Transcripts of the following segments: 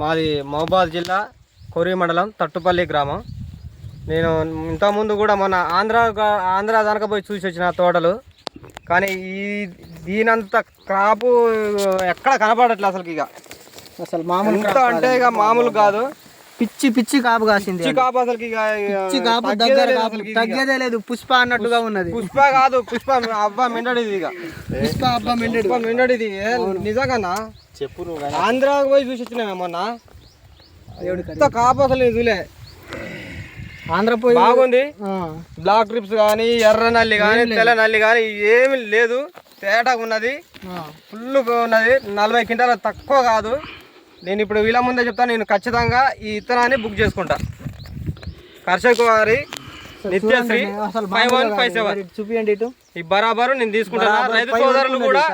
మాది మహబాద్ జిల్లా కొరి మండలం తట్టుపల్లి గ్రామం. నేను ఇంతకుముందు కూడా మొన్న ఆంధ్ర ఆంధ్ర దానక పోయి చూసి వచ్చిన తోటలు. కానీ ఈ దీనంత క్రాపు ఎక్కడ కనపడట్లే అసలు ఇక. అసలు మామూలు అంటే ఇక మామూలు కాదు. పిచ్చి పిచ్చి కాపు కాసింది కాపు అసలు పిచ్చి కాపు తగ్గేదే దగ్గర లేదు పుష్ప అన్నట్టుగా ఉన్నది. పుష్ప కాదు పుష్ప అబ్బా మిండడిది ఇక. పుష్ప అబ్బా మెండెడు మిండడిది. నిజంగానా? చెప్పు ఆంధ్రాకి పోయి చూసి వచ్చినా మొన్న? ఎంత కాపు అసలు ఇదిలే ఆంధ్రపోయి బాగుంది. ఆ, బ్లాక్ ట్రిప్స్ కానీ ఎర్ర నల్లి కానీ తెల్ల నల్లి కానీ ఏమి లేదు. తేటగా ఉన్నది. ఫుల్ ఉన్నది. నలభై క్వింటాల తక్కువ కాదు. నేను ఇప్పుడు వీళ్ళ ముందే చెప్తాను నేను ఖచ్చితంగా ఈ ఇత్తనాన్ని బుక్ చేసుకుంటా. కర్షక్ వారి Nityashri five one five seven. చూపియండి ఈ బరాబరు నేను తీసుకుంటాను. రైతు సోదరులు కూడా.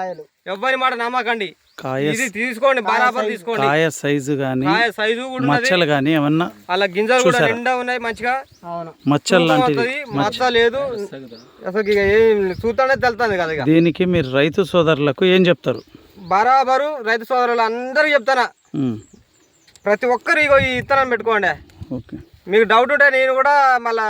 ఎవ్వరి మాట నమ్మకండి. కాయ తీసుకోండి బరాబర్ తీసుకోండి. కాయ సైజు కానీ కాయ సైజు కూడా మచ్చలు కానీ ఏమన్నా అలా గింజలు కూడా నిండా ఉన్నాయి మంచిగా. అవును. మచ్చలు లాంటివి మచ్చ లేదు. అసలు ఇక ఏం చూస్తానే తెలుస్తుంది కదా దీనికి మీరు రైతు సోదరులకు ఏం చెప్తారు? బరాబరు రైతు సోదరులు అందరూ చెప్తానా? ప్రతి ఒక్కరు ఇగో ఈ ఇత్తనం పెట్టుకోండి. ఓకే. మీకు డౌట్ ఉంటే నేను కూడా మళ్ళా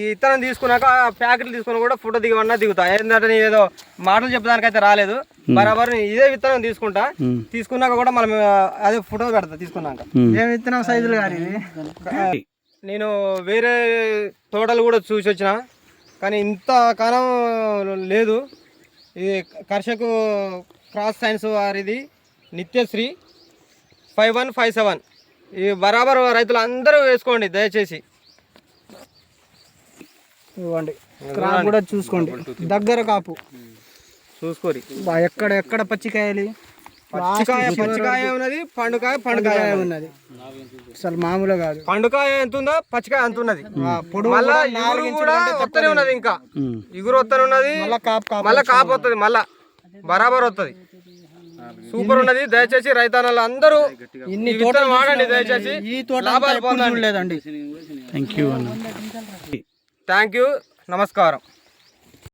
ఈ ఇత్తనం తీసుకున్నాక ప్యాకెట్లు తీసుకుని కూడా ఫోటో దిగమన్నా దిగుతా. ఏంటంటే నేను ఏదో మాటలు చెప్పడానికైతే రాలేదు. బరాబర్ ఇదే విత్తనం తీసుకుంటా. తీసుకున్నాక కూడా మనం అదే ఫోటో పెడతా తీసుకున్నాక. ఏం విత్తనం సైజులు కానీ. నేను వేరే తోటలు కూడా చూసి వచ్చిన కానీ ఇంత కాలం లేదు. ఇది కర్షకు క్రాస్ సైన్స్ వారిది Nityashri five one five seven. ఈ బరాబర్ రైతులు అందరూ వేసుకోండి దయచేసి. ఇవ్వండి. క్రాప్ కూడా చూసుకోండి. దగ్గర కాపు. చూసుకోరి. బా, ఎక్కడ ఎక్కడ పచ్చికాయలు? పచ్చికాయ పచ్చికాయ ఉన్నది పండుకాయ పండుకాయ ఉన్నది. అసలు మామూలు కాదు. పండుకాయ ఎంత ఉందో పచ్చికాయ అంత ఉన్నది. మళ్ళా ఇగురు కూడా వస్తూనే ఉన్నది ఇంకా. ఇగురు వస్తూనే ఉన్నది మళ్ళా కాపు కాపు మళ్ళా కాపు వస్తుంది మళ్ళా. బరాబర్ వస్తుంది సూపర్ ఉన్నది. దయచేసి రైతన్నలు అందరూ ఇన్ని విత్తనం వాడండి దయచేసి. ఈ తోట లాభాలు పొందండి యూ థ్యాంక్ యూ నమస్కారం.